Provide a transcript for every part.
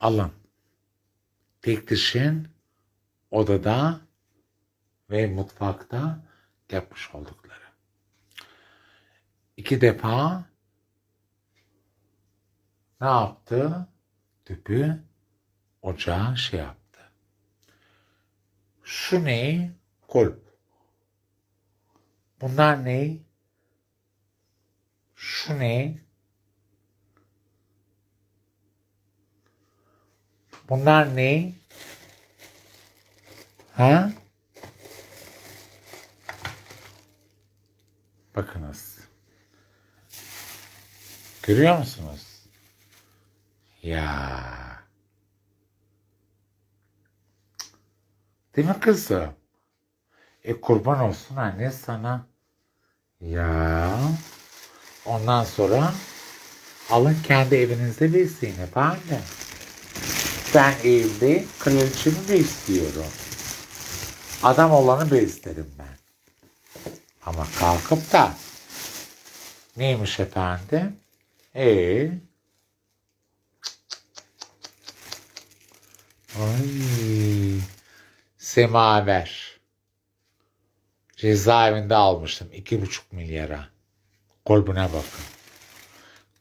alın. Tek dişin odada ve mutfakta yapmış oldukları. İki defa ne yaptı? Tüpü ocağa şey yaptı. Şu ne? Kulp. Bunlar ne? Şu ne? Bunlar ne? Ha? Bakınız. Görüyor musunuz? Ya. Değil mi kızım? E kurban olsun anne sana. Ya. Ondan sonra alın kendi evinizde besleyin efendim. Ben evde kraliçemi de istiyorum. Adam olanı beslerim ben. Ama kalkıp da neymiş efendim? Ee, Ay, semaver. Cezaevinde almıştım iki buçuk milyara. Kolbuna bakın.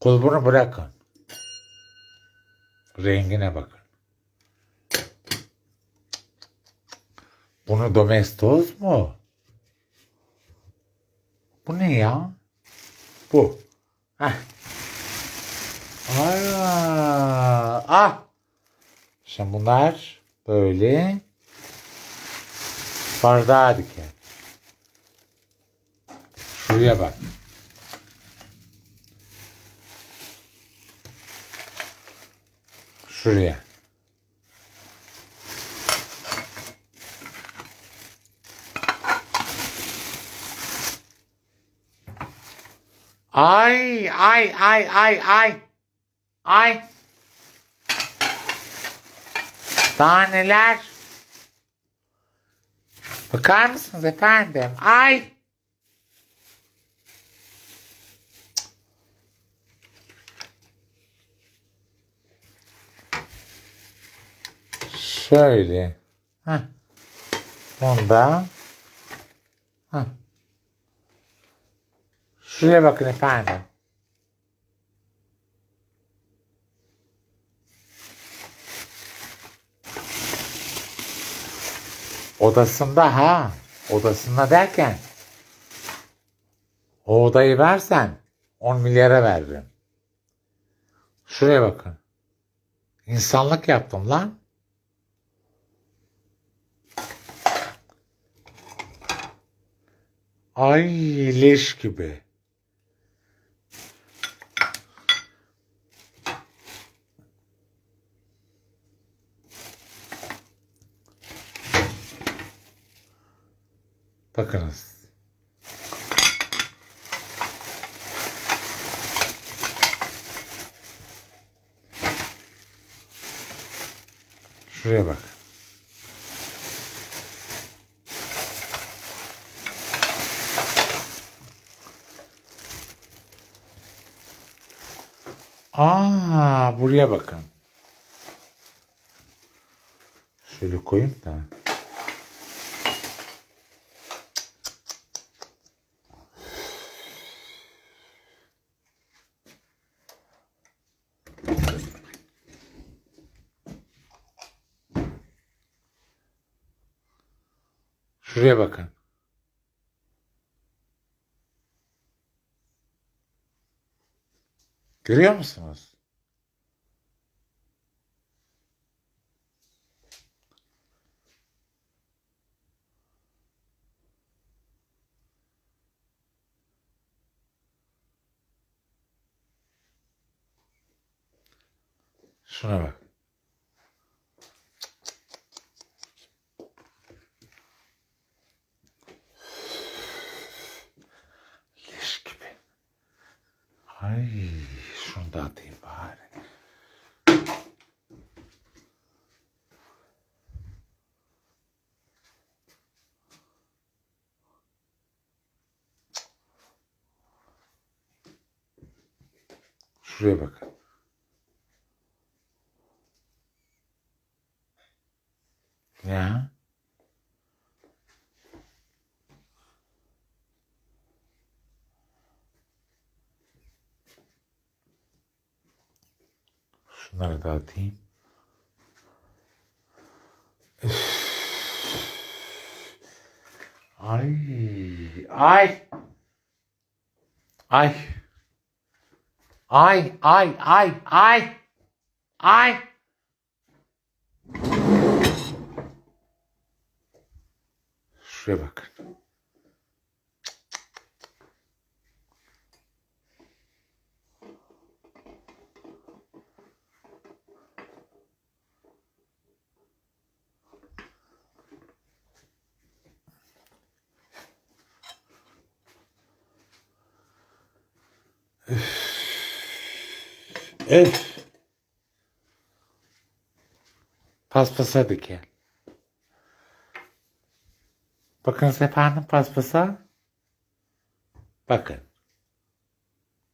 Kolbunu bırakın. Rengine bakın. Bunu domestos mu? Bu ne ya? Bu. Heh. Aa, ah. Şimdi bunlar böyle bardağa diker. Şuraya bak. Şuraya. Ay ay ay ay ay. Ay. Daha neler? Bakar mısınız efendim? Ay. Şöyle. Heh. Bunda. Heh. Şuraya bakın efendim. Odasında ha. Odasında derken o odayı versen 10 milyara veririm. Şuraya bakın. İnsanlık yaptım lan. Ay leş gibi. Bakınız. Şuraya bak. Aa, buraya bakın. Şöyle koyayım da. Şuraya bakın. Görüyor musunuz? Şuna bak. Şuraya bak. Ya. Şunları da atayım. Ay. Ay. Ay. Ay, ay, ay, ay. Ay. Şuraya bakın. Öf. Paspasa diken. Bakınız efendim paspasa. Bakın.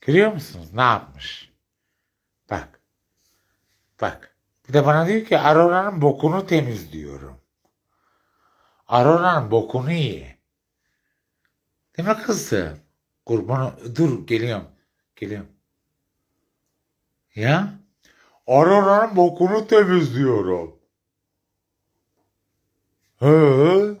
Görüyor musunuz ne yapmış? Bak. Bak. Bir de bana diyor ki Aurora'nın bokunu temizliyorum. Aurora'nın bokunu ye. Değil mi kızım? Kurbanı dur geliyorum. Geliyorum. Ya? Aurora'nın bokunu temizliyorum. Hı?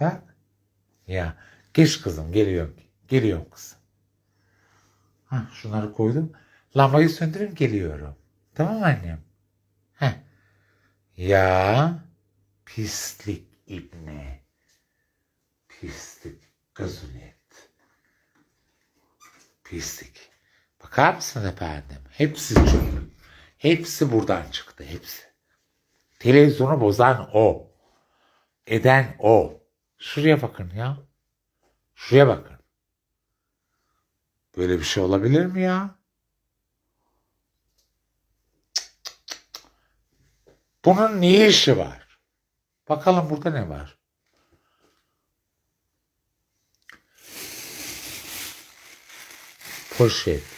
Bak. Ya geç kızım geliyorum. Geliyorum kızım. Ha, şunları koydum. Lambayı söndürün geliyorum. Tamam annem? Heh. Ya pislik ibne. Pislik gazulet. Pislik. Bakar mısın efendim? Hepsi çöp. Hepsi buradan çıktı. Hepsi. Televizyonu bozan o. Eden o. Şuraya bakın ya. Şuraya bakın. Böyle bir şey olabilir mi ya? Bunun ne işi var? Bakalım burada ne var? Poşet.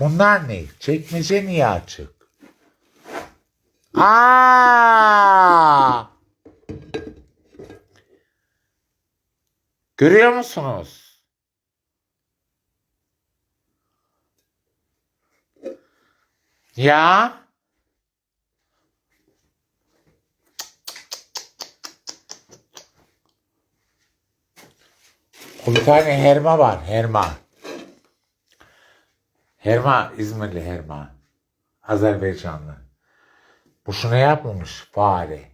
Bunlar ne? Çekmece niye açık? Aa! Görüyor musunuz? Ya? Tane Herma var. Herma. Herma. İzmirli Herma. Azerbaycanlı. Bu şuna yapılmış fare.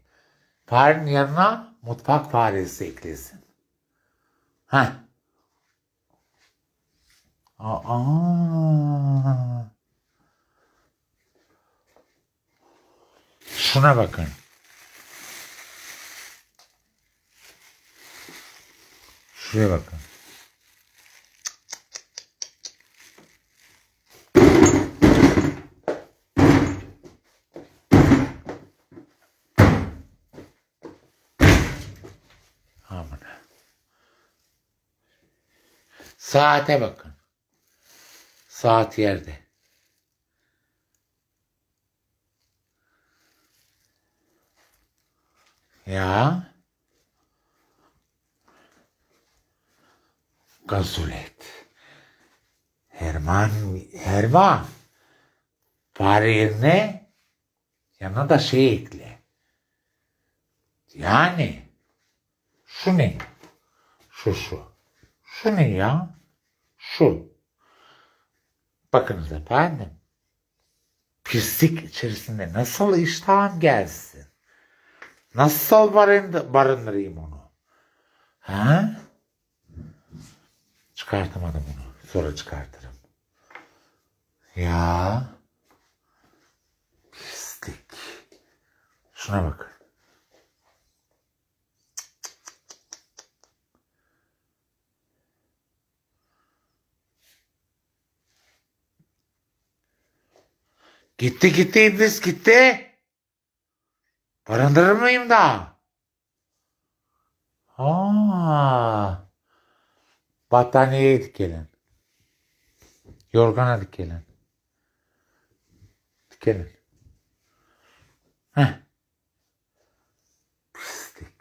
Farenin yanına mutfak faresi eklesin. Heh. Aa. Şuna bakın. Şuraya bakın. Saate bakın. Saat yerde. Ya. Gazulet. Herman, Herman. Fare yerine yanına da şey ekle. Yani şu ne? Şu şu. Şu ne ya? Şu. Bakınız efendim. Pislik içerisinde nasıl iştahım gelsin? Nasıl barındı, barındırayım onu? Ha? Çıkartamadım onu. Sonra çıkartırım. Ya. Pislik. Şuna bakın. Gitti gitti iblis gitti. Barındırır mıyım da? Aa. Battaniyeye dikelim. Yorgana dikelim. Dikelim. Heh. Pislik.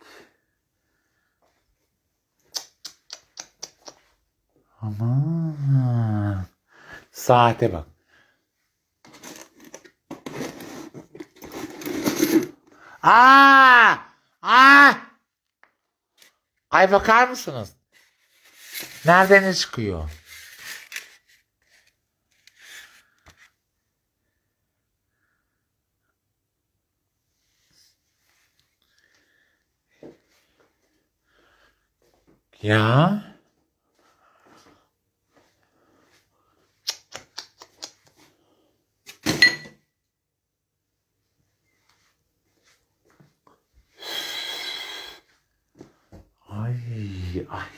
Aman. Saate bak. Aa! Aa! Ay bakar mısınız? Nereden ne çıkıyor? Ya. Ay ay.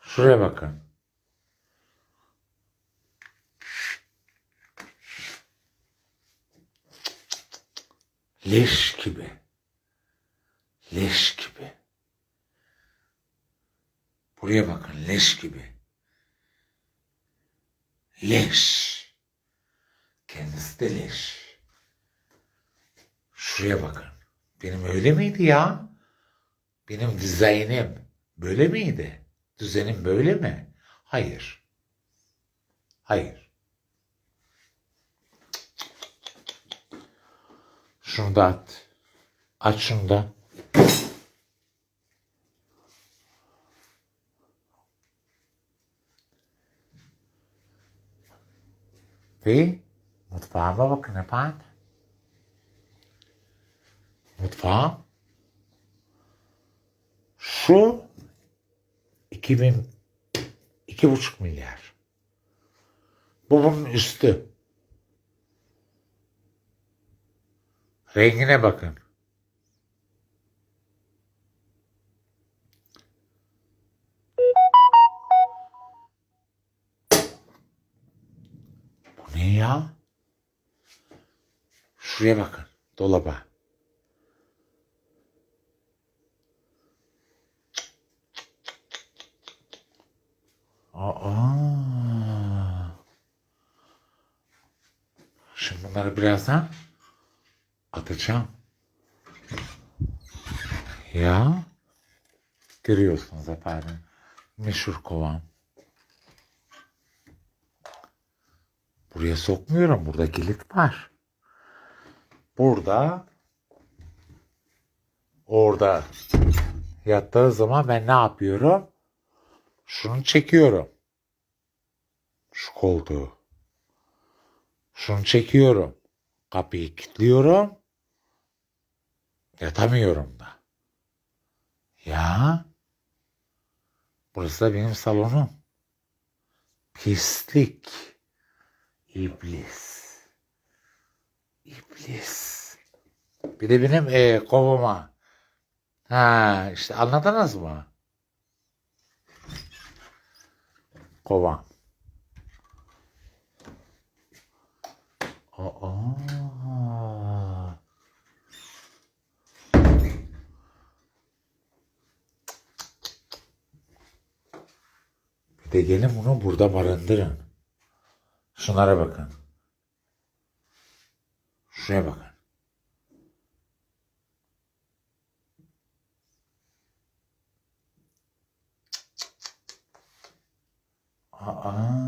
Şuraya bakın. Leş gibi. Leş gibi. Buraya bakın leş gibi. Leş. Kendisi de leş. Şuraya bakın. Benim öyle miydi ya? Benim dizaynim böyle miydi? Düzenim böyle mi? Hayır. Hayır. Şunu da at. Aç şunu da. Ve mutfağıma bakın efendim. Mutfağım. Şu 2000 iki buçuk milyar. Bu bunun üstü. Rengine bakın. Ne ya? Şuraya bakın. Dolaba. Aa. Şimdi bunları birazdan atacağım. Ya. Görüyorsunuz efendim. Meşhur kovam. Buraya sokmuyorum. Burada kilit var. Burada orada yattığı zaman ben ne yapıyorum? Şunu çekiyorum. Şu koltuğu. Şunu çekiyorum. Kapıyı kilitliyorum. Yatamıyorum da. Ya. Burası da benim salonum. Pislik. İblis. İblis. Bir de benim e, kovuma. Ha işte anladınız mı? Kovam. Aa. Bir de gelin bunu burada barındırın. Şunlara bakın. Şuraya bakın. Aa.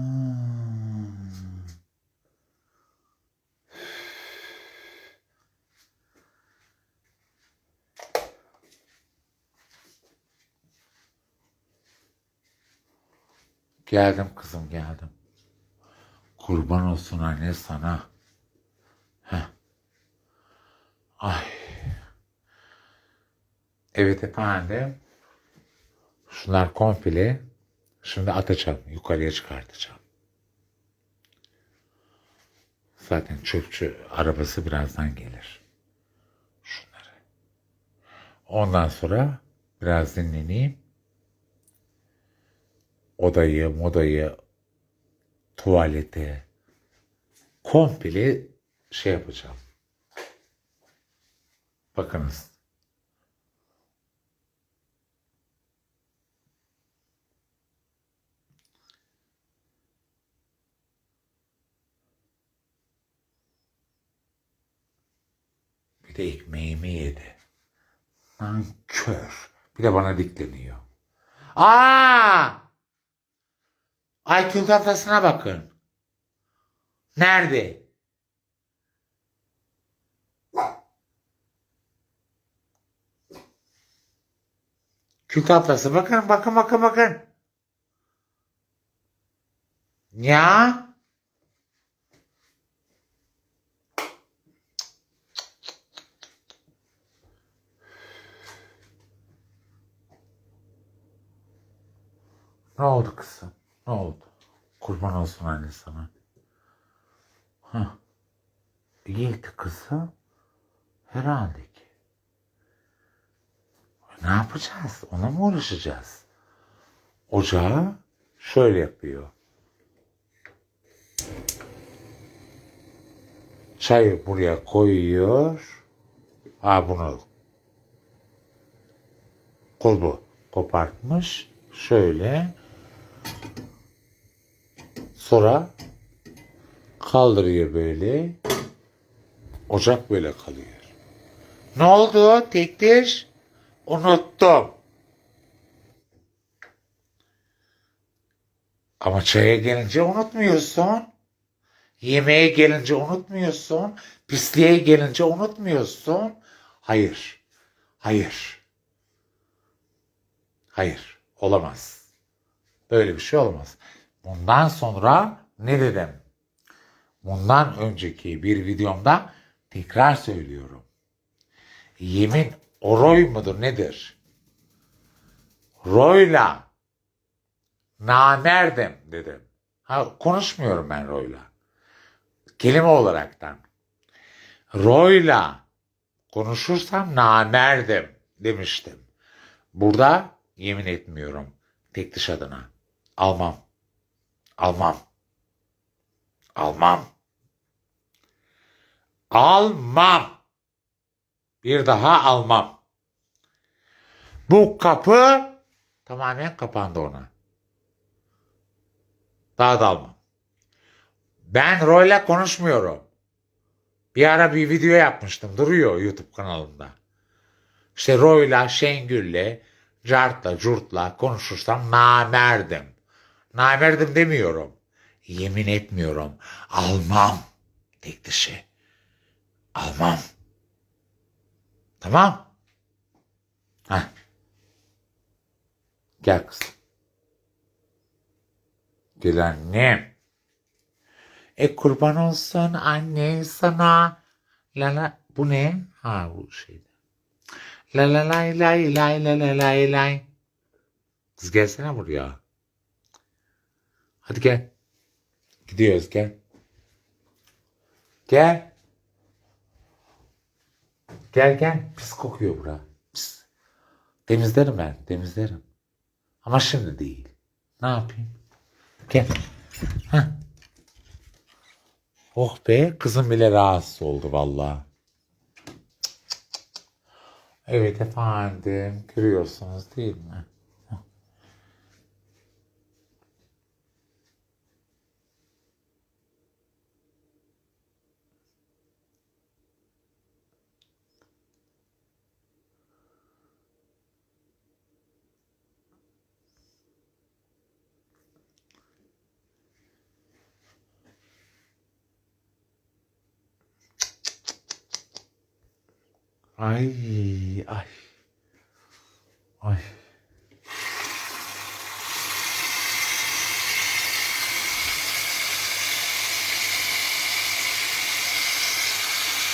Geldim kızım geldim. Kurban olsun anne sana. Heh. Ay. Evet efendim. Şunlar komple. Şimdi atacağım. Yukarıya çıkartacağım. Zaten çöpçü arabası birazdan gelir. Şunları. Ondan sonra biraz dinleneyim. Odayı, modayı, tuvalete komple şey yapacağım. Bakınız. Bir de ekmeğimi yedi. Nankör. Bir de bana dikleniyor. Aa! IQ tahtasına bakın. Nerede? Kül tahtası. Bakın bakın bakın bakın. Ya. Ne oldu kızım? Ne oldu? Kurban olsun anne sana. Hah. İyiydi kızım. Herhalde ki. Ne yapacağız? Ona mı uğraşacağız? Ocağı şöyle yapıyor. Çayı buraya koyuyor. Ha bunu kolbu kopartmış. Şöyle. Sonra kaldırıyor böyle. Ocak böyle kalıyor. Ne oldu? Tektir. Unuttum. Ama çaya gelince unutmuyorsun. Yemeğe gelince unutmuyorsun. Pisliğe gelince unutmuyorsun. Hayır. Hayır. Hayır. Olamaz. Böyle bir şey olmaz. Bundan sonra ne dedim? Bundan önceki bir videomda tekrar söylüyorum. Yemin o Roy mudur nedir? Roy'la namerdim dedim. Ha, konuşmuyorum ben Roy'la. Kelime olaraktan. Roy'la konuşursam namerdim demiştim. Burada yemin etmiyorum. Tek dış adına. Almam. Almam. Almam. Almam. Bir daha almam. Bu kapı tamamen kapandı ona. Daha da almam. Ben Roy'la konuşmuyorum. Bir ara bir video yapmıştım. Duruyor YouTube kanalımda. İşte Roy'la, Şengül'le, Cart'la, Curt'la konuşursam namerdim. Namerdim demiyorum. Yemin etmiyorum. Almam. Tek dışı. Almam. Tamam. Heh. Gel kızım. Gel annem. E kurban olsun anne sana. La la. Bu ne? Ha bu şeydi. La la lay lay lay la la lay lay. Kız gelsene buraya. Hadi gel. Gidiyoruz gel. Gel. Gel gel. Pis kokuyor bura. Pis. Temizlerim ben. Temizlerim. Ama şimdi değil. Ne yapayım? Gel. Heh. Oh be. Kızım bile rahatsız oldu vallahi. Evet efendim. Görüyorsunuz değil mi? Ay ay. Ay.